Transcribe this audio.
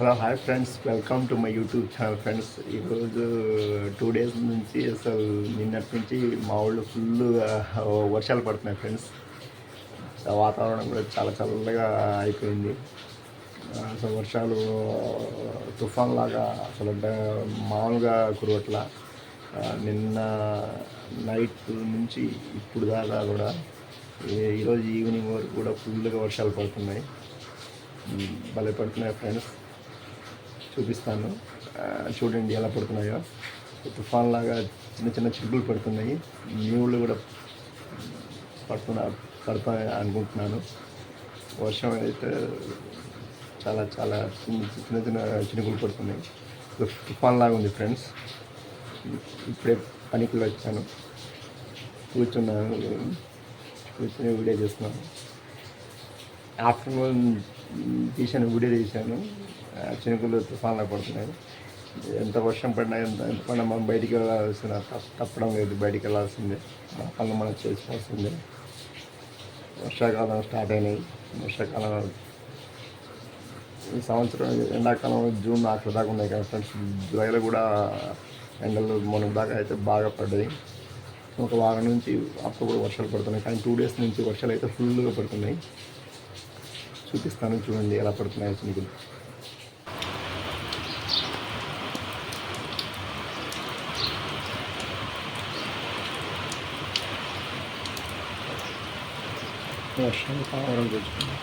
Hello hi friends welcome to my YouTube channel friends ఈరోజు two days నుంచి అసలు నిన్నటి నుంచి మా ఊళ్ళో ఫుల్గా వర్షాలు పడుతున్నాయి ఫ్రెండ్స్ వాతావరణం కూడా చాలా చల్లగా అయిపోయింది. అసలు వర్షాలు తుఫాన్ లాగా అసలు మామూలుగా కురవట్ల. నిన్న నైట్ నుంచి ఇప్పుడు దాకా కూడా ఈ- ఈరోజు ఈవినింగ్ వరకు కూడా ఫుల్గా వర్షాలు పడుతున్నాయి. భలే పడుతున్నాయి ఫ్రెండ్స్ చూపిస్తాను. చూడండి ఎలా పడుతున్నాయో. తుఫాన్ లాగా చిన్న చిన్న చిగులు పడుతున్నాయి. నీళ్ళు కూడా పడుతున్నా పడతా అనుకుంటున్నాను. వర్షం అయితే చాలా చాలా చిన్న చిన్న చిన్న చినుకులు పడుతున్నాయి. తుఫాన్ లాగా ఉంది ఫ్రెండ్స్. ఇప్పుడే పనికి వచ్చాను. కూర్చున్నాను. కూర్చొని వీడియో చేస్తున్నాను. ఆఫ్టర్నూన్ తీసాను వీడియో తీశాను. చినుకులు తుఫాన్లో పడుతున్నాయి. ఎంత వర్షం పడినా ఎంత ఎంత పడినా మనం బయటికి వెళ్ళాల్సిన తప్పడం లేదు. బయటికి వెళ్ళాల్సిందే. మన పనులు మనం చేసుకోవాల్సిందే. వర్షాకాలం స్టార్ట్ అయినాయి. వర్షాకాలం ఈ సంవత్సరం ఎండాకాలం జూన్ అక్కడ దాకా ఉన్నాయి కదా ఫ్రెండ్స్. జూలైలో కూడా ఎండలు మొన్న దాకా అయితే బాగా పడ్డాయి. ఒక వారం నుంచి అప్పుడు కూడా వర్షాలు పడుతున్నాయి. కానీ టూ డేస్ నుంచి వర్షాలు అయితే ఫుల్గా పడుతున్నాయి. చూపిస్తాను చూడండి ఎలా పడుతున్నాయో చినుకులు. Maşallah. Param gözüküyor.